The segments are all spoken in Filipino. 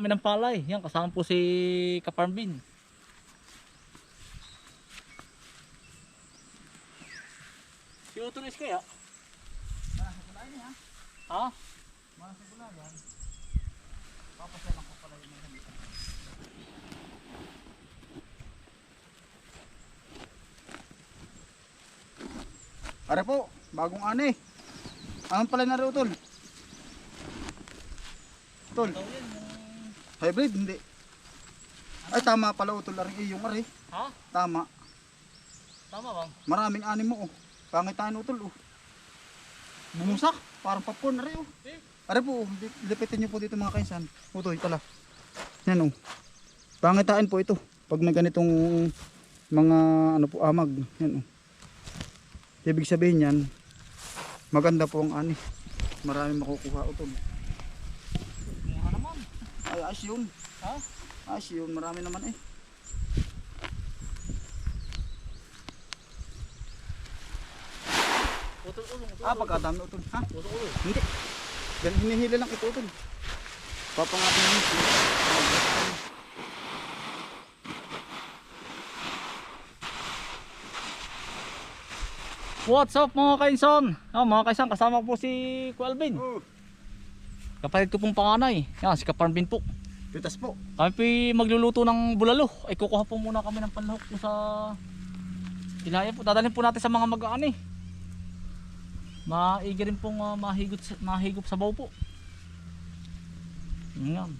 Kami ng palay. Yan, kasama po si Kaparmbin. Si Utulis kaya? Ha? Are po, bagong ani. Ano pala na rin utol? Utol, Ito yan, yung... hybrid hindi. Ay tama pala utol aring iyong ari. Ha? Tama. Tama bang? Maraming ani mo oh. Pangitain utol oh. Bumusak, parang popcorn na rin oh. Eh? Are po, oh, li- lipitin niyo po dito mga kainsan. Utoy pala. Yan oh. Pangitain po ito. Pag may ganitong mga ano po amag. Yan oh. Ibig sabihin yan, maganda po ang ani. Maraming makukuha utol. Ay, ayos yun. Ha? Ayos yun, marami naman eh. Utol ulo. utol Ah, pagkadami utol. Ha? Utol ulo. Hindi. Gan hinihila lang ito utol. Papangatin mo. What's up mga kainson? Oh, mga kainson, kasama po si Kualvin. Oh, Kapalit ko pong panganay. Yan, si Kaparmbin po. pitas po. Kami po magluluto ng bulalo. Ay kukuha po muna kami ng panlahok po sa Ilaya po. Dadalhin po natin sa mga mag-aan eh. Maigi rin pong ah, mahigot, sa- mahigop sa baw po. Yan.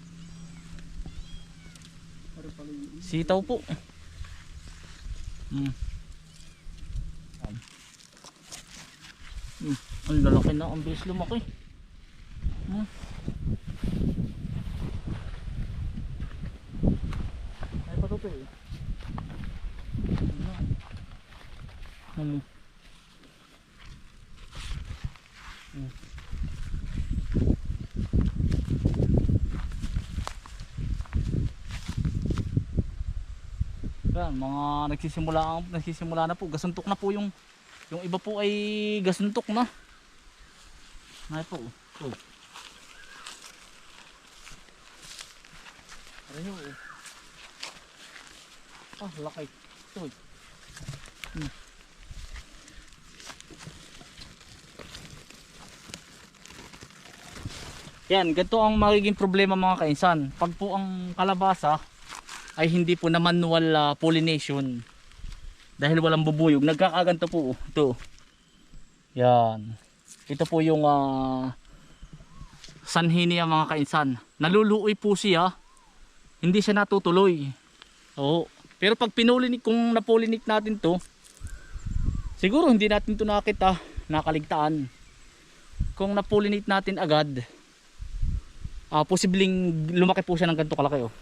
Sitaw po. Mm. Yan. Mm. Ang lalaki na. Ang bilis lumaki. Mm. Ay patuto eh. Ano? Hmm. Yan, mga nagsisimula nagsisimula na po, gasuntok na po yung yung iba po ay gasuntok na. Ay po. Oh. Ano yun? Ah, laki. Ito. Hmm. Yan, ganito ang magiging problema mga kainsan. Pag po ang kalabasa ay hindi po na manual ah, pollination dahil walang bubuyog, nagkakaganto po. oh. Ito. Yan. Ito po yung ah, sanhi niya mga kainsan. Naluluoy po siya. Hindi siya natutuloy. Oo. Pero pag pinulinik, kung napulinik natin to, siguro hindi natin to nakita, nakaligtaan. Kung napulinik natin agad, ah posibleng lumaki po siya ng ganito kalaki oh.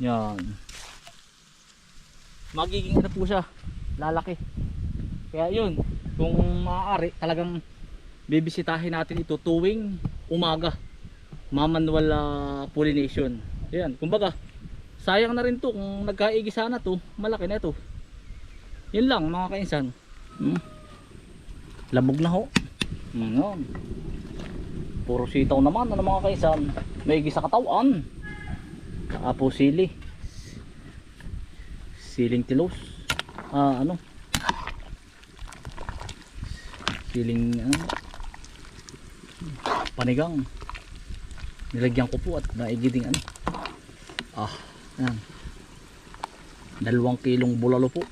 Yan. Magiging ano po siya, lalaki. Kaya yun, kung maaari, talagang bibisitahin natin ito tuwing umaga. Mamanual ah, pollination. Yan, kumbaga, sayang na rin to kung nagkaigi sana to, malaki na ito. Yun lang mga kainsan. Hmm. Labog na ho. Yun. Puro sitaw naman ano mga kainsan. May sa katawan. Saka po sili. Siling tilos. Ah, ano? Siling ano? Panigang. Nilagyan ko po at naigiding ano. Ah, yan. Dalawang kilong bulalo po.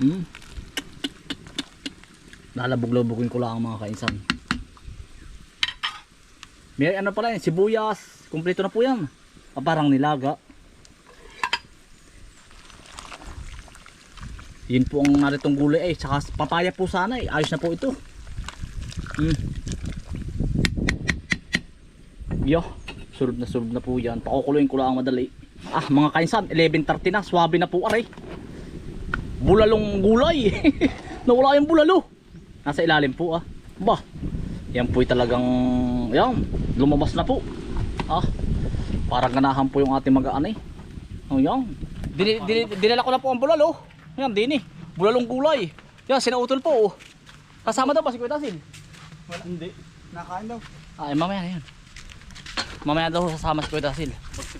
Hmm. Lalabog-labogin ko lang ang mga kainsan. May ano pala yan, sibuyas. Kumpleto na po yan. Ah, parang nilaga. Yun po ang naritong gulay eh. Tsaka papaya po sana eh. Ayos na po ito. Hmm. Yo, surod na surod na po yan. Pakukuloyin ko lang madali. Ah, mga kainsan, 11.30 na. Swabe na po aray. Bulalong gulay. Nawala yung bulalo. Nasa ilalim po ah. Ba, yan po'y talagang, yan, lumabas na po. Ah, parang ganahan po yung ating mag-aan eh. Oh, yan. Dini, dini, dinala ko na po ang bulalo. Yan, dini. Bulalong gulay. Yan, sinautol po. oh. Kasama daw ba si Kuya Tasil? Wala. Hindi. Nakain daw. Ah, eh, mamaya na yan. Mamaya daw sasama si Kuya Dasil.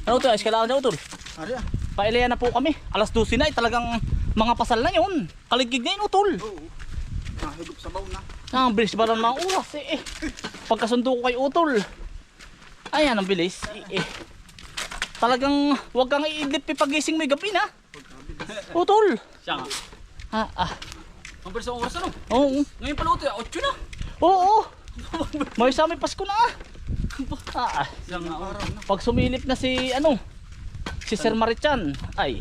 Ano to? Ayos kailangan niya utol. Ari ah. Pailayan na po kami. Alas 12 na eh. Talagang mga pasal na yun. Kaligig na yun utol. Oo. Nahigop sa baw na. Ah, ang bilis ba ng mga oras eh, eh. Pagkasundo ko kay Utol. Ayan, ang bilis. Eh, eh. Talagang wag kang iidlip pagising mo yung gabi na. Utol. Siya nga. Ah, ah. Ang bilis ang oras ano? Oo. Ngayon pala ito, 8 na. Oo. May sa amin Pasko na ah. Ah, ah. Siya nga. Araw na. Pag sumilip na si ano, si Sir Marichan, ay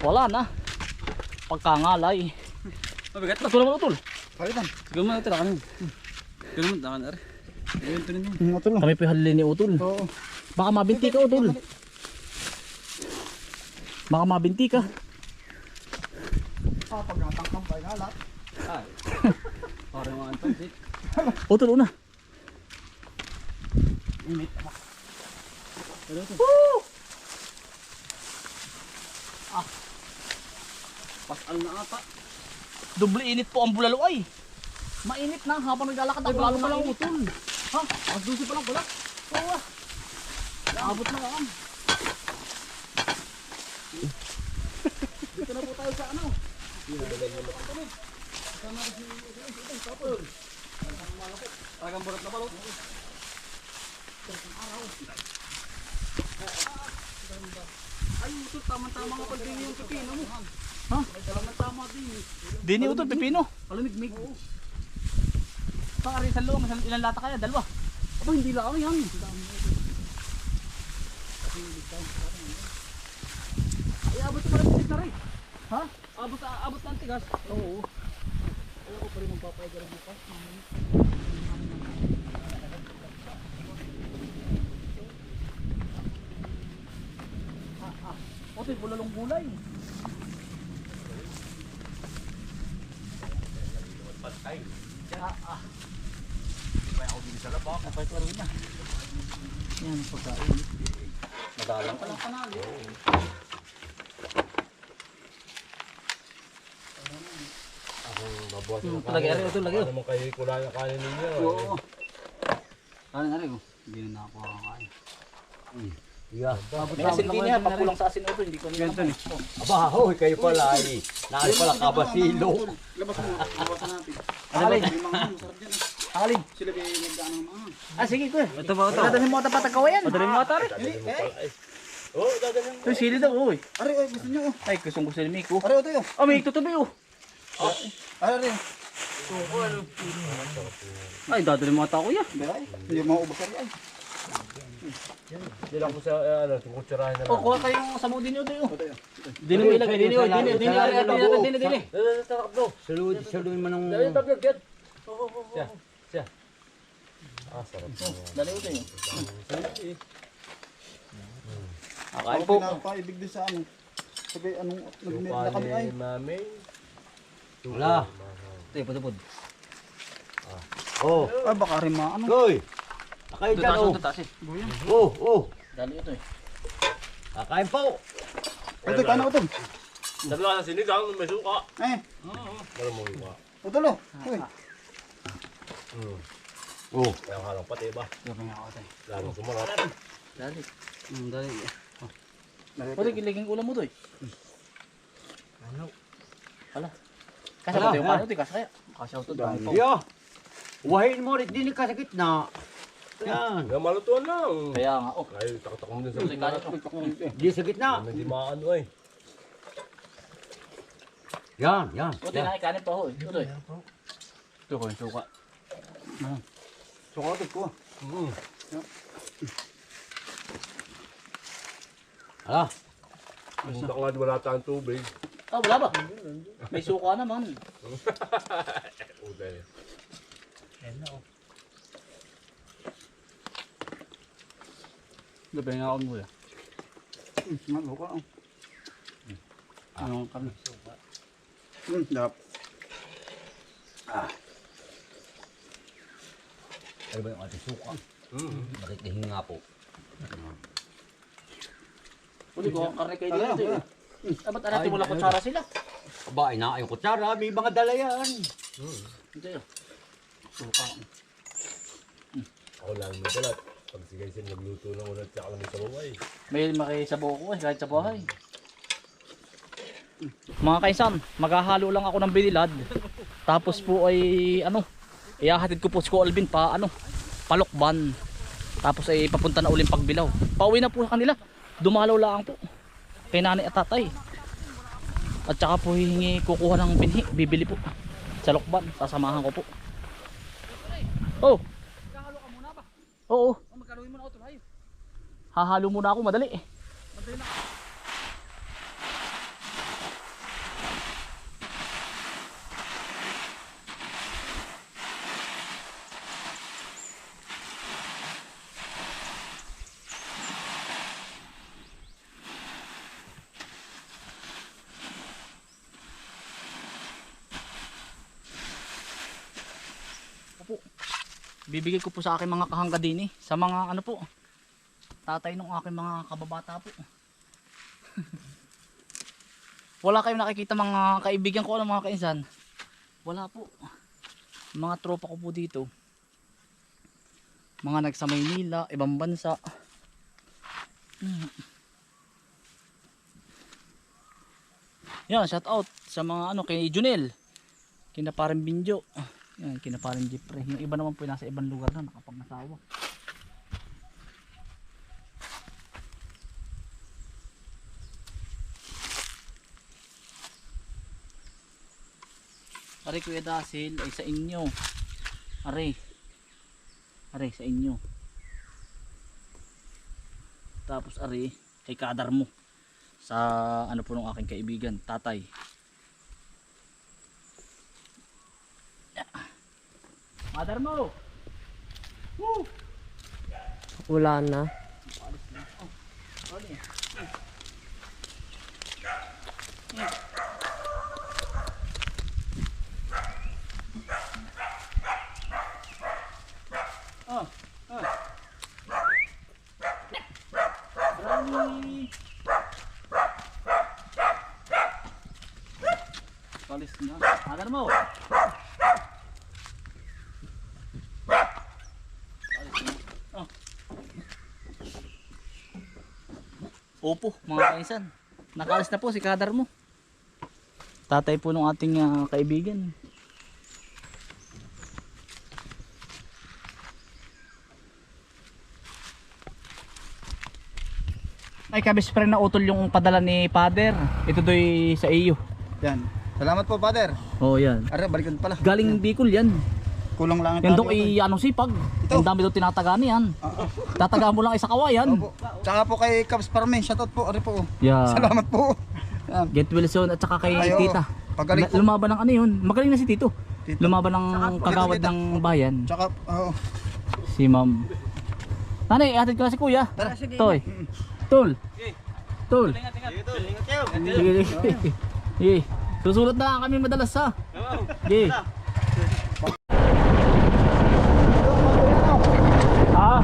wala na. Pagkangalay. Mabigat na. Ito naman Utol. Palitan. Siguro mo na ito, kanin. Siguro mo, na rin. Ito. Yung utol. Kami po yung halili ni Utol. Oo. Baka mabinti ka Utol. Baka mabinti ka. Ah, pag natangkang pa ngalat. Ay. Parang mga anton, sit. Utol una. Init. Ah. Pasal na ata. Doble init po ang bulalo ay. Mainit na habang naglalakad ako lalo na lang utol. Ha? Ang dusi pa lang pala. Oo. ah. Naabot na lang. Dito na po tayo sa ano. Talagang burat na balot. Ay, ito tama-tama nga pag din yung pipino mo. Ha? Tama-tama din. Di ni utol pipino. Palamig-mig. Pakari sa loob, Isang- ilan lata kaya? Dalawa. Aba, hindi lang yan. Ay, abot sa parang tigas na rin. Ha? Abot, abot ang tigas. Oo. Ayaw ko pa rin magpapayag ng bukas. Otoy, bulalong gulay. Patay. Ah, ah. Labak. Kapay ko rin na. Yan, pagkain. Madalang lang panalo. Hmm, palagi rin ito lagi. Ano kayo kulang ang kanin ninyo? Oo. Ano na rin oh. Hindi na ako kakain. Yeah. May asin din niya, pagkulang sa asin ito, hindi ko nila. Aba, hoy, kayo pala eh. Naan pala kabasilo. Labas mo. Labas na natin. Alin? Ano, masarap dyan. Ah. Alin? Sila kayo nagdaan ng mga. Ah, sige ko. Ito ba ito? Dadalhin mo ata patagawa yan. Dadalhin mo ata rin. Eh. Oh, dadalhin mo. Ito, sili daw, uy. Ari, ay, gusto nyo. oh. Ay, gustong gusto ni Miko. Ari, ito yun. Oh, may tutubi, oh. Ari, ari. Ay, dadali mo ata kuya. Hindi, ay. Hindi mga ubos ari, ay. Hindi lang ko sa, eh, ano, kutsurahin na Oh, kuha din yun, oh. Ito yun. Dini mo ilagay, dini, oh. Dini, dini, dini, dini, dini, dini. Salud, salud mo nung... Dali, tabi, yan. Siya, siya. Ah, sarap. Dali, ito yun. Ako po. pinapaibig din sa ano. Sabi, anong, nag-meet Lupa na kami ay. mami. Wala. Ito yung putupod. Oh, Ay, baka rin mga ano. Goy! Kakain Ito, dyan, oh. ito, taas, eh. Oh, oh. Dali, ito, eh. Kakain po. Ito, kano utol. Dalawa sa sinigang, may suka. Eh, Wala mo yung utol oh. Uy. Oh. Kaya nga lang pati ba? Gabi nga ako tayo. Lalo sumarap. Dali. Hmm, dali. Pwede, giliging ulam mo to, eh. Ano? Wala. Kasi ito yung ano, kaya. Kasi ito, dami pa. Yeah. Wahin mo rin, din ka sa gitna. Yan. Nga malutuan lang. Kaya nga, oh. Ay, takatak mo din sa gitna. Di sa gitna. Hindi maano eh. Yan, yan. Ito, nakikanin pa, oh. Ito, eh. Ito ko yung suka. Suka utol ko. Mm. Ala. Punta nga di wala tayong tubig. Ah, wala ba? May suka naman. Uday. Gabi nga ako kuya. Hmm, nga, suka oh. Anong kami? Hmm, dap. Ano ba yung ating suka? Mm. Bakit nahinga po? Uli ko, karne kayo dito, eh. Ah, ba't natin wala kutsara sila? Aba, ina yung kutsara, may mga dala yan. Ito, yun. Suka. Ako lang may balat. Pag si Gaysen nagluto ng ulat tsaka lang sa baway. May makisabaw ko eh, kahit sa bahay. Mga kaisan, maghahalo lang ako ng binilad. Tapos po ay ano, ihahatid ko po si Ko Alvin pa ano, palokban. Tapos ay papunta na uling pagbilaw. Pauwi na po sa kanila. Dumalaw lang po. Kay nanay at tatay. At saka po hihingi kukuha ng binhi, bibili po. Sa lokban, sasamahan ko po. Oh. Oo. Magkaroon mo na auto tayo. Hahalo muna ako madali eh. Opo. Bibigay ko po sa aking mga kahangga din eh. Sa mga ano po, tatay ng aking mga kababata po. Wala kayong nakikita mga kaibigan ko ano mga kainsan? Wala po. Mga tropa ko po dito. Mga nagsa Maynila, ibang bansa. Yan, shout out sa mga ano kay Junel. Kina parang Binjo. Yan, kina parang Jeffrey. Yung iba naman po nasa ibang lugar na nakapag-asawa. Are Kuya Dasil ay sa inyo. Are. Are sa inyo. Tapos are kay kadar mo. Sa ano po ng aking kaibigan, tatay. Kadar mo. Woo! Wala na. Oh, oh. Brownie. Kalis na. Agar mo. Kalis na. Oh. Opo, mga kaisan. Nakalis na po si kadar mo. Tatay po ng ating ah, kaibigan. Ay, kabis pa rin na utol yung padala ni Father. Ito doy sa iyo. Yan. Salamat po, Father. Oh, yan. Are, balikan pala. Galing Bicol yan. Kulang lang ang Yan doon ay anong sipag. Ito. Ang dami doon tinataga niyan. Oo. Tataga mo lang isa kawayan. Opo. Tsaka po kay Cubs Parme, shoutout po, are po. Yeah. Salamat po. Yan. Get Wilson at saka kay Ay, oo. Tita. Pagaling po. Lumaban ng ano yun? Magaling na si Tito. Tito. Lumaban ng kagawad Tita. ng bayan. Tsaka, oo. Si Ma'am. Nanay, atid ko na si Kuya. Tara. Toy. Tul. Tul. Sige, sige. Sige. Susulat na kami madalas ha. Sige. Ah.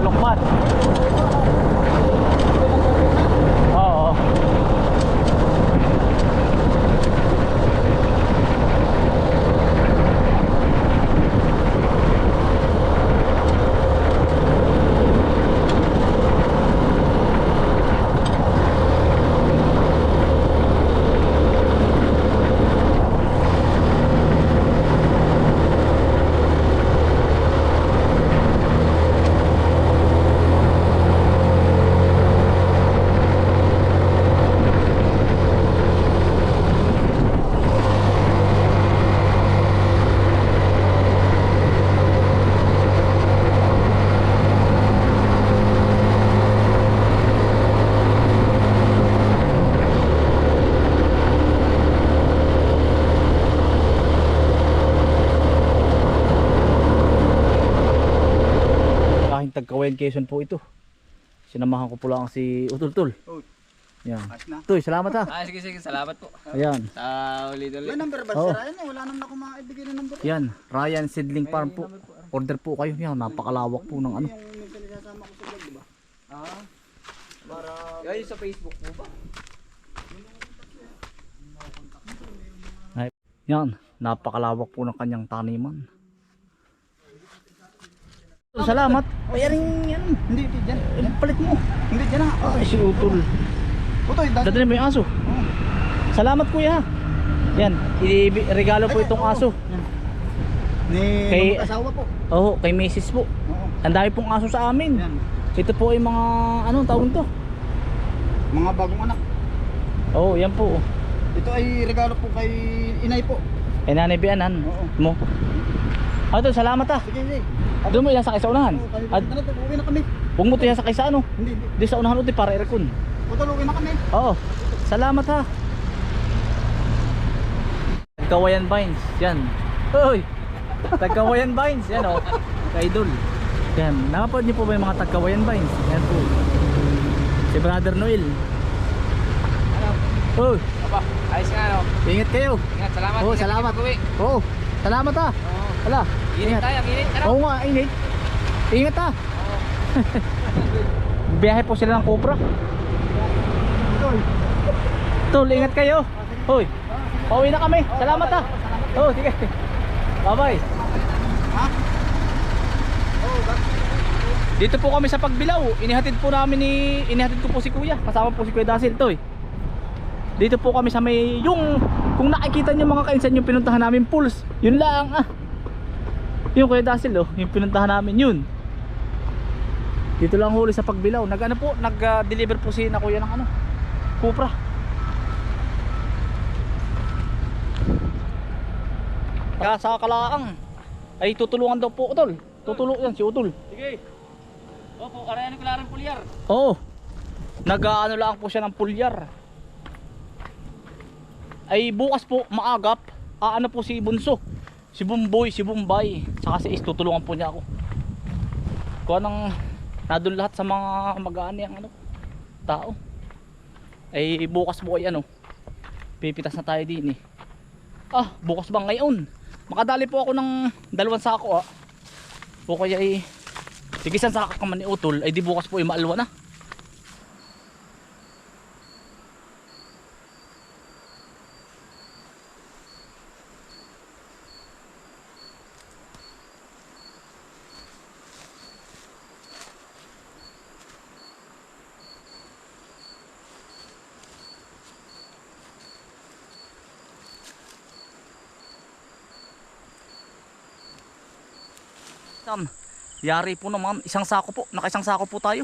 Oh, Lokman. Oo. Tagkawayan Quezon po ito. Sinamahan ko po lang si Utultul. Oh. Yan. Ayos na. Tuy, salamat ha. Ah, sige, sige. Salamat po. Ayan. Sa ulit-ulit. May number ba? Oo. Sira yan eh. Wala naman ako maibigay ng number. Yan. Ryan Seedling Farm po. Order po kayo. Yan. Napakalawak po ng ano. Yung minsan isasama ko sa vlog, di ba? Ah. Para Ay, sa Facebook mo ba? Yan. Napakalawak po ng kanyang taniman. Salamat. Ay, aring yan. Hindi, hindi, dyan. Eh, Palit mo. Hindi, dyan na. Ay, si Utol. Dad. Dadalhin mo yung aso. Salamat kuya. Yan, i-regalo po itong aso. Ni Kay- asawa po. Oo, kay Mrs. po. Oo. Ang dami pong aso sa amin. Yan. Ito po ay mga, anong tawag to? Mga bagong anak. Oo, yan po. Ito ay regalo po kay inay po. Kay Nanay Bianan Oo. mo. Ah, Utol, salamat ah. Sige, sige. Doon mo ilasakay sa unahan. Oo, kami At uwi na kami. huwag mo ilasakay sa ano. Hindi, hindi. Di sa unahan uti para irekon. Utol, uwi na kami. Oo. Salamat ha. Tagkawayan Vines. Yan. Hoy. Tagkawayan Vines. Yan oh. Kaidol. Yan. Nakapod niyo po ba yung mga Tagkawayan Vines? Yan po. Si Brother Noel. Ano? Oh, Aba, ayos nga no. ingat kayo. Ingat, salamat. Oo, Ingat, salamat. ingat, uwi. Oh, salamat ha. Oo. Init Ingat. tayo, ang init. Ano? Oo nga, ingat. Ingat ha. Biyahe po sila ng Cobra. Tol, ingat kayo. Hoy. Pauwi na kami. Salamat ha. Oh, sige. Bye-bye. Dito po kami sa Pagbilao. Inihatid po namin ni inihatid ko po si Kuya. Kasama po si Kuya Dasil Toy. Dito po kami sa may yung kung nakikita niyo mga kainsan yung pinuntahan namin pools. Yun lang ah. Yung Kuya Dasil oh, yung pinuntahan namin yun. Dito lang huli sa Pagbilao. Nag ano po, nag-deliver po si na Kuya ng ano, Cupra. Kaya sa kalaang ay tutulungan daw po utol. Tutulong yan si utol. Sige. Opo, arayan ko lang pulyar. Oo. Nag-ano lang po siya ng pulyar. Ay bukas po maagap, aano po si Bunso. Si Bumboy, si Bumbay, saka si Is tutulungan po niya ako. Kuha nang nadun lahat sa mga mag-aani ang ano, tao. Ay bukas po ay ano, pipitas na tayo din eh. Ah, bukas ba ngayon? Makadali po ako ng dalawang sako ah. O kaya ay Tigisan sa kakaman ni Utol ay di bukas po ay maalwa na. Tam, yari po naman. Isang sako po. Naka isang sako po tayo.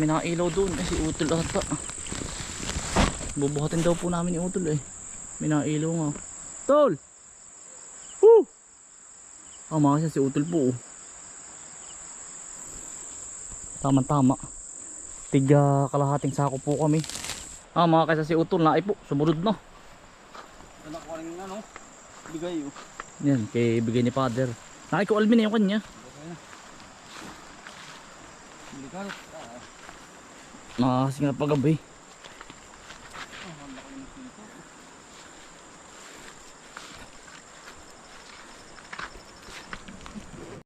May nakailaw doon. Eh, si Utol ata. Bubuhatin daw po namin ni Utol eh. May nakailaw nga. Tol! Woo! Ah, mga siya si Utol po. oh. Tama tama. Tiga kalahating sako po kami. Ah, mga kaysa si Utol na po. Sumunod na. Anak ko rin ano. Bigay oh. Yan, kay bigay ni Father. Nakiko almin na yung kanya. Delikado. Nakakasing na paggabi.